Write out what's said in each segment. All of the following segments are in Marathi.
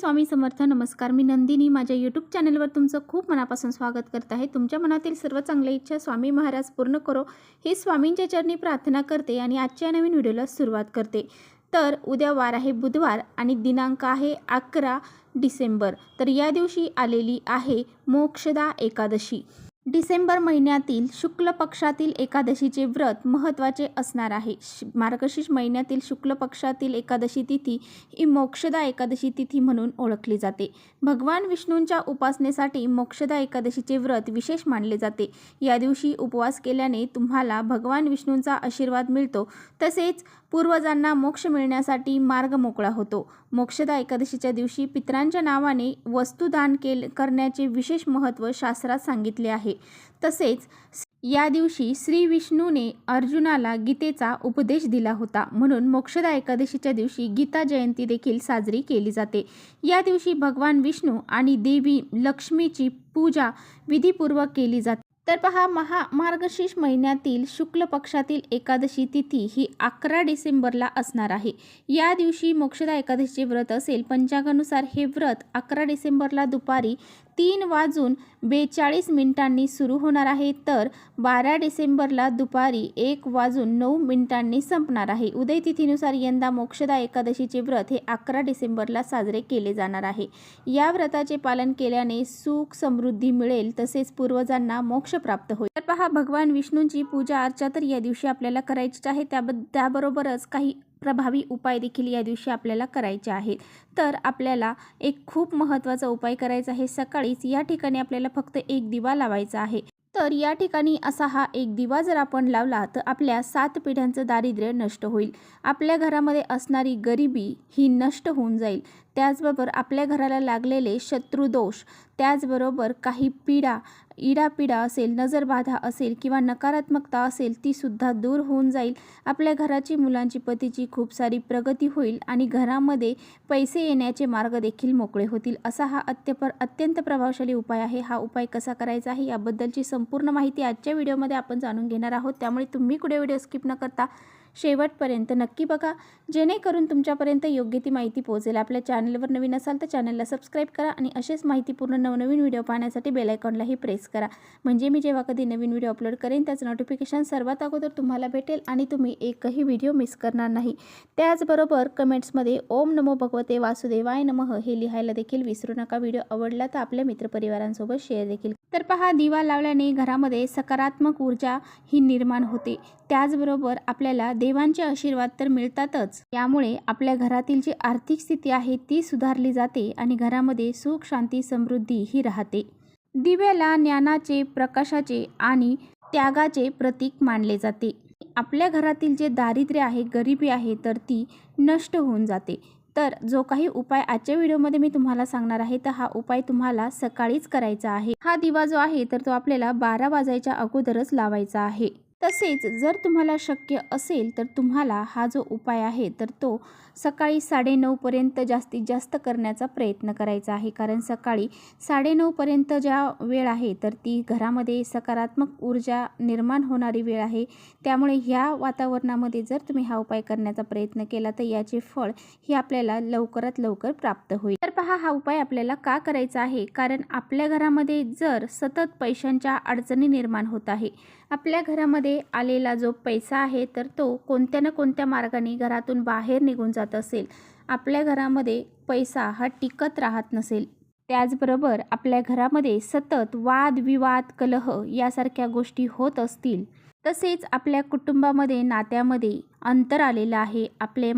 स्वामी समर्थ नमस्कार. मी नंदिनी. माझ्या यूट्यूब चॅनलवर तुमचं खूप मनापासून स्वागत करत आहे. तुमच्या मनातील सर्व चांगल्या इच्छा स्वामी महाराज पूर्ण करो. हे स्वामींच्या चरणी प्रार्थना करते आणि आजच्या नवीन व्हिडिओला सुरुवात करते. तर उद्या वार आहे बुधवार आणि दिनांक आहे अकरा डिसेंबर. तर या दिवशी आलेली आहे मोक्षदा एकादशी. डिसेंबर महिन्यातील शुक्ल पक्षातील एकादशीचे व्रत महत्त्वाचे असणार आहे. मार्गशीर्ष महिन्यातील शुक्ल पक्षातील एकादशी तिथी ही मोक्षदा एकादशी तिथी म्हणून ओळखली जाते. भगवान विष्णूंच्या उपासनेसाठी मोक्षदा एकादशीचे व्रत विशेष मानले जाते. या दिवशी उपवास केल्याने तुम्हाला भगवान विष्णूंचा आशीर्वाद मिळतो. तसेच पूर्वजांना मोक्ष मिळण्यासाठी मार्ग मोकळा होतो. मोक्षदा एकादशीच्या दिवशी पितरांच्या नावाने वस्तुदान केल करण्याचे विशेष महत्त्व शास्त्रात सांगितले आहे. तसेच या दिवशी श्री विष्णूने अर्जुनाला गीतेचा उपदेश दिला होता. म्हणून मोक्षदा एकादशीच्या दिवशी गीता जयंती देखील साजरी केली जाते. या दिवशी भगवान विष्णू आणि देवी लक्ष्मीची पूजा विधीपूर्वक केली जाते. तर पहा महा मार्गशीर्ष महिन्यातील शुक्ल पक्षातील एकादशी तिथी ही अकरा डिसेंबरला असणार आहे. या दिवशी मोक्षदा एकादशीचे व्रत असेल पंचांगानुसार हे व्रत अकरा डिसेंबरला दुपारी तीन वाजून बेचाळीस मिनिटांनी सुरू होणार आहे तर बारा डिसेंबरला दुपारी एक वाजून नऊ मिनिटांनी संपणार आहे. उदय तिथीनुसार यंदा मोक्षदा एकादशीचे व्रत हे अकरा डिसेंबरला साजरे केले जाणार आहे. या व्रताचे पालन केल्याने सुख समृद्धी मिळेल तसेच पूर्वजांना मोक्ष प्राप्त होईल. तर पहा भगवान विष्णूंची पूजा अर्चा तर या दिवशी आपल्याला करायचीच आहे. त्याब त्याबरोबरच काही प्रभावी उपाय देखील या दिवशी आपल्याला करायचे आहेत. तर आपल्याला एक खूप महत्त्वाचा उपाय करायचा आहे. सकाळीच या ठिकाणी आपल्याला फक्त एक दिवा लावायचा आहे. तर या ठिकाणी असा हा एक दिवा जर आपण लावला तर आपल्या सात पिढ्यांचं दारिद्र्य नष्ट होईल. आपल्या घरामध्ये असणारी गरिबी ही नष्ट होऊन जाईल. त्याचबरोबर आपल्या घराला लागलेले शत्रुदोष त्याचबरोबर काही पीडा इडापिडा असेल नजरबाधा असेल किंवा नकारात्मकता असेल ती सुद्धा दूर होऊन जाईल. आपल्या घराची मुलांची पतीची खूप सारी प्रगती होईल आणि घरामध्ये पैसे येण्याचे मार्ग देखील मोकळे होतील. असा हा अत्यपर अत्यंत प्रभावशाली उपाय आहे. हा उपाय कसा करायचा आहे याबद्दलची संपूर्ण माहिती आजच्या व्हिडिओमध्ये आपण जाणून घेणार आहोत. त्यामुळे तुम्ही कुठे व्हिडिओ स्किप न करता शेवटपर्यंत. नक्की बघा. जेणेकरून तुमच्यापर्यंत योग्य ती माहिती पोहोचेल. आपल्या चॅनलवर नवीन असाल तर चॅनलला सबस्क्राईब करा आणि असेच माहितीपूर्ण नवनवीन व्हिडिओ पाहण्यासाठी बेलायकॉनलाही प्रेस करा. म्हणजे मी जेव्हा कधी नवीन व्हिडिओ अपलोड करेन त्याचं नोटिफिकेशन सर्वात अगोदर तुम्हाला भेटेल आणि तुम्ही एकही व्हिडिओ मिस करणार नाही. त्याचबरोबर कमेंट्समध्ये ओम नमो भगवते वासुदेवाय नमः हे लिहायला देखील विसरू नका. व्हिडिओ आवडला तर आपल्या मित्रपरिवारांसोबत शेअर देखील तर पहा दिवा लावल्याने घरामध्ये सकारात्मक ऊर्जा ही निर्माण होते. त्याचबरोबर आपल्याला देवांचे आशीर्वाद तर मिळतातच. यामुळे आपल्या घरातील जी आर्थिक स्थिती आहे ती सुधारली जाते आणि घरामध्ये सुख शांती समृद्धी ही राहते. दिव्याला ज्ञानाचे प्रकाशाचे आणि त्यागाचे प्रतीक मानले जाते. आपल्या घरातील जे दारिद्र्य आहे गरिबी आहे तर ती नष्ट होऊन जाते. तर जो काही उपाय आजच्या व्हिडिओमध्ये मी तुम्हाला सांगणार आहे तर हा उपाय तुम्हाला सकाळीच करायचा आहे. हा दिवा जो आहे तर तो आपल्याला बारा वाजायच्या अगोदरच लावायचा आहे. तसेच जर तुम्हाला शक्य असेल तर तुम्हाला हा जो उपाय आहे तर तो सकाळी साडेनऊपर्यंत जास्तीत जास्त करण्याचा प्रयत्न करायचा आहे. कारण सकाळी साडेनऊपर्यंत ज्या वेळ आहे तर ती घरामध्ये सकारात्मक ऊर्जा निर्माण होणारी वेळ आहे. त्यामुळे ह्या वातावरणामध्ये जर तुम्ही हा उपाय करण्याचा प्रयत्न केला तर याचे फळ हे आपल्याला लवकरात लवकर प्राप्त होईल. तर पहा हा उपाय आपल्याला का करायचा आहे? कारण आपल्या घरामध्ये जर सतत पैशांच्या अडचणी निर्माण होत आहे आपल्या घरामध्ये आलेला जो पैसा आहे तर तो कोणत्या ना कोणत्या मार्गाने घरातून बाहेर निघून जातो. असेल. आपल्या घरामध्ये पैसा हा टिकत राहत नसेल. त्याचबरोबर आपल्या घरामध्ये सतत वाद विवाद कलह यासारख्या गोष्टी होत असतील. तसेच आपल्या कुटुंबामध्ये नात्यामध्ये अंतर आलेलं आहे. आपले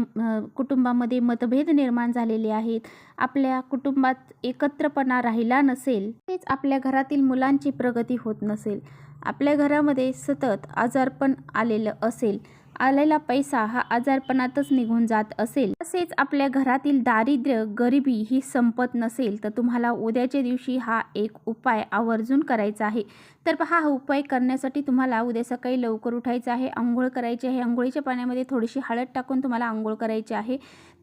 कुटुंबामध्ये मतभेद निर्माण झालेले आहेत. आपल्या कुटुंबात एकत्रपणा राहिला नसेल तेच आपल्या घरातील मुलांची प्रगती होत नसेल. आपल्या घरामध्ये सतत आजारपण आलेलं असेल. आलेला पैसा हा आजारपणातच निघून जात असेल. तसेच आपल्या घरातील दारिद्र्य गरिबी ही संपत नसेल तर तुम्हाला उद्याच्या दिवशी हा एक उपाय आवर्जून करायचा आहे. तर पहा हा उपाय करण्यासाठी तुम्हाला उद्या सकाळी लवकर उठायचं आहे आंघोळ करायची आहे. आंघोळीच्या पाण्यामध्ये थोडीशी हळद टाकून तुम्हाला आंघोळ करायची आहे.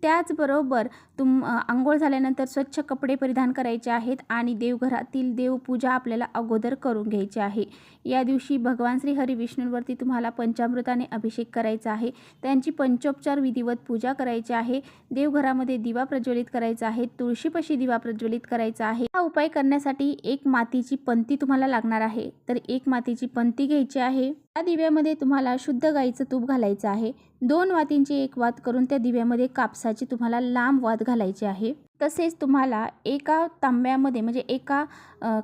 त्याचबरोबर तुम आंघोळ झाल्यानंतर स्वच्छ कपडे परिधान करायचे आहेत आणि देवघरातील देवपूजा आपल्याला अगोदर करून घ्यायची आहे. या दिवशी भगवान श्री हरी विष्णूंवरती तुम्हाला पंचामृताने अभिषेक करायचा करायचा आहे. त्यांची पंचोपचार विधिवत पूजा करायची आहे. देवघरामध्ये दिवा प्रज्वलित करायचा आहे. तुळशीपाशी दिवा प्रज्वलित करायचा आहे. हा उपाय करण्यासाठी एक मातीची पंती तुम्हाला लागणार आहे. तर एक मातीची पंती घ्यायची आहे. या दिव्यामध्ये तुम्हाला शुद्ध गाईचं तूप घालायचं आहे. दोन वातींची एक वात करून त्या दिव्यामध्ये कापसाची तुम्हाला लांब वात घालायची आहे. तसेच तुम्हाला एका तांब्यामध्ये म्हणजे एका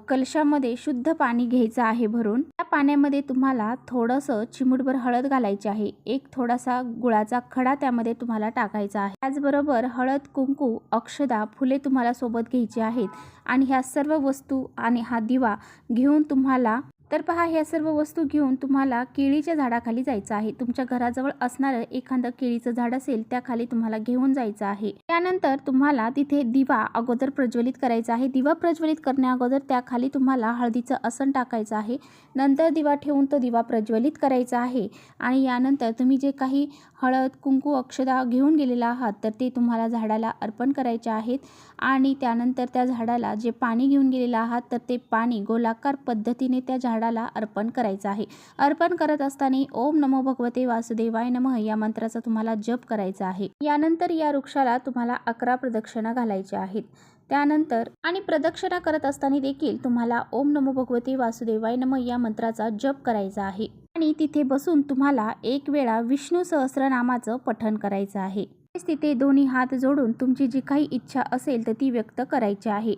कलशामध्ये शुद्ध पाणी घ्यायचं आहे भरून. त्या पाण्यामध्ये तुम्हाला थोडंसं चिमूटभर हळद घालायची आहे. एक थोडासा गुळाचा खडा त्यामध्ये तुम्हाला टाकायचा आहे. त्याचबरोबर हळद कुंकू अक्षदा फुले तुम्हाला सोबत घ्यायची आहेत. आणि ह्या सर्व वस्तू आणि हा दिवा घेऊन तुम्हाला तर पहा ह्या सर्व वस्तू घेऊन तुम्हाला केळीच्या झाडाखाली जायचं आहे. तुमच्या घराजवळ असणारं एखादं केळीचं झाड असेल त्याखाली तुम्हाला घेऊन जायचं आहे. त्यानंतर तुम्हाला तिथे दिवा अगोदर प्रज्वलित करायचा आहे. दिवा प्रज्वलित करण्या अगोदर त्याखाली तुम्हाला हळदीचं आसन टाकायचं आहे. नंतर दिवा ठेवून तो दिवा प्रज्वलित करायचा आहे. आणि यानंतर तुम्ही जे काही हळद कुंकू अक्षदा घेऊन गेलेला आहात तर ते तुम्हाला झाडाला अर्पण करायचे आहेत. आणि त्यानंतर त्या झाडाला जे पाणी घेऊन गेलेलं आहात तर ते पाणी गोलाकार पद्धतीने त्या झाडाला अर्पण करायचं आहे. अर्पण करत असताना ओम नमो भगवते वासुदेवाय नमः या मंत्राचा तुम्हाला जप करायचा आहे. यानंतर या वृक्षाला तुम्हाला अकरा प्रदक्षिणा घालायच्या आहेत. त्यानंतर आणि प्रदक्षिणा करत असताना देखील तुम्हाला ओम नमो भगवते वासुदेवाय नमः या मंत्राचा जप करायचा आहे. आणि तिथे बसून तुम्हाला एक वेळा विष्णू सहस्रनामाचं पठण करायचं आहे. तिथे दोन्ही हात जोडून तुमची जी काही इच्छा असेल तर ती व्यक्त करायची आहे.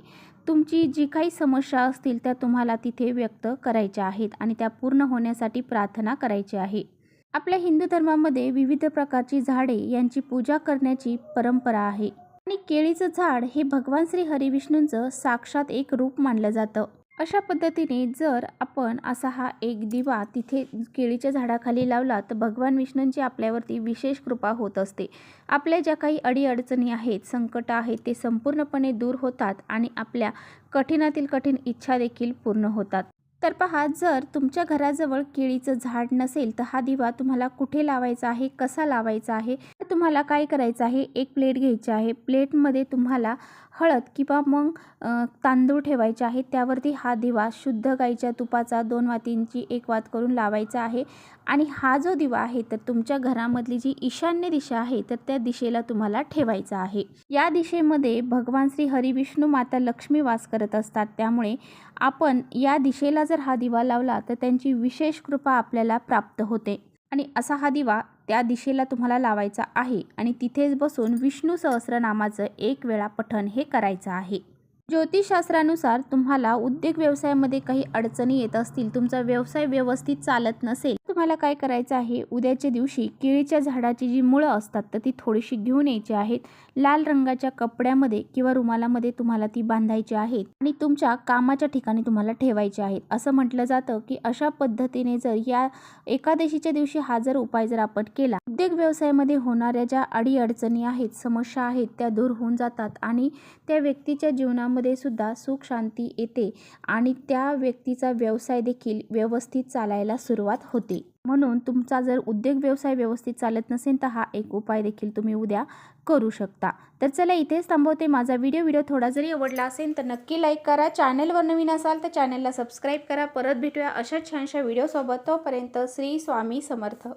तुमची जी काही समस्या असतील त्या तुम्हाला तिथे व्यक्त करायच्या आहेत आणि त्या पूर्ण होण्यासाठी प्रार्थना करायची आहे. आपल्या हिंदू धर्मामध्ये विविध प्रकारची झाडे यांची पूजा करण्याची परंपरा आहे. आणि केळीचं झाड हे भगवान श्री हरिविष्णूंचं साक्षात एक रूप मानलं जातं. अशा पद्धतीने जर आपण असा हा एक दिवा तिथे केळीच्या झाडाखाली लावला तर भगवान विष्णूंची आपल्यावरती विशेष कृपा होत असते. आपल्या ज्या काही अडीअडचणी आहेत संकट आहेत ते संपूर्णपणे दूर होतात आणि आपल्या कठीणातील कठीण इच्छा देखील पूर्ण होतात. तर पहा जर तुमच्या घराजवळ केळीचं झाड नसेल तर हा दिवा तुम्हाला कुठे लावायचा आहे कसा लावायचा आहे? तर तुम्हाला काय करायचं आहे? एक प्लेट घ्यायची आहे. प्लेटमध्ये तुम्हाला हळद किंवा मग तांदूळ ठेवायचे आहे. त्यावरती हा दिवा शुद्ध गाईच्या तुपाचा दोन वातींची एक वात करून लावायचा आहे. आणि हा जो दिवा आहे तर तुमच्या घरामधली जी ईशान्य दिशा आहे तर त्या दिशेला तुम्हाला ठेवायचा आहे. या दिशेमध्ये भगवान श्री हरिविष्णू माता लक्ष्मी वास करत असतात. त्यामुळे आपण या दिशेला जर हा दिवा लावला तर त्यांची विशेष कृपा आपल्याला प्राप्त होते. आणि असा हा दिवा त्या दिशेला तुम्हाला लावायचा आहे आणि तिथेच बसून विष्णू सहस्रनामाचं एक वेळा पठण हे करायचं आहे. ज्योतिषशास्त्रानुसार तुम्हाला उद्योग व्यवसायामध्ये काही अडचणी येत असतील तुमचा व्यवसाय व्यवस्थित चालत नसेल तुम्हाला काय करायचं आहे? उद्याच्या दिवशी केळीच्या झाडाची जी मुळं असतात तर ती थोडीशी घेऊन यायची आहेत. लाल रंगाच्या कपड्यामध्ये किंवा रुमालामध्ये तुम्हाला ती बांधायची आहेत आणि तुमच्या कामाच्या ठिकाणी तुम्हाला ठेवायची आहेत. असं म्हटलं जातं की अशा पद्धतीने जर या एकादशीच्या दिवशी हा जर उपाय जर आपण केला उद्योग व्यवसायामध्ये होणाऱ्या ज्या अडीअडचणी आहेत समस्या आहेत त्या दूर होऊन जातात आणि त्या व्यक्तीच्या जीवनामध्ये सुद्धा सुख शांती येते आणि त्या व्यक्तीचा व्यवसाय देखील व्यवस्थित चालायला सुरुवात होते. म्हणून तुमचा जर उद्योग व्यवसाय व्यवस्थित चालत नसेल तर हा एक उपाय देखील तुम्ही उद्या करू शकता. तर चला इथेच थांबवते माझा व्हिडिओ व्हिडिओ थोडा जरी आवडला असेल तर नक्की लाईक करा. चॅनलवर नवीन असाल तर चॅनलला सबस्क्राईब करा. परत भेटूया अशाच छानशा व्हिडिओसोबत तोपर्यंत श्री स्वामी समर्थ.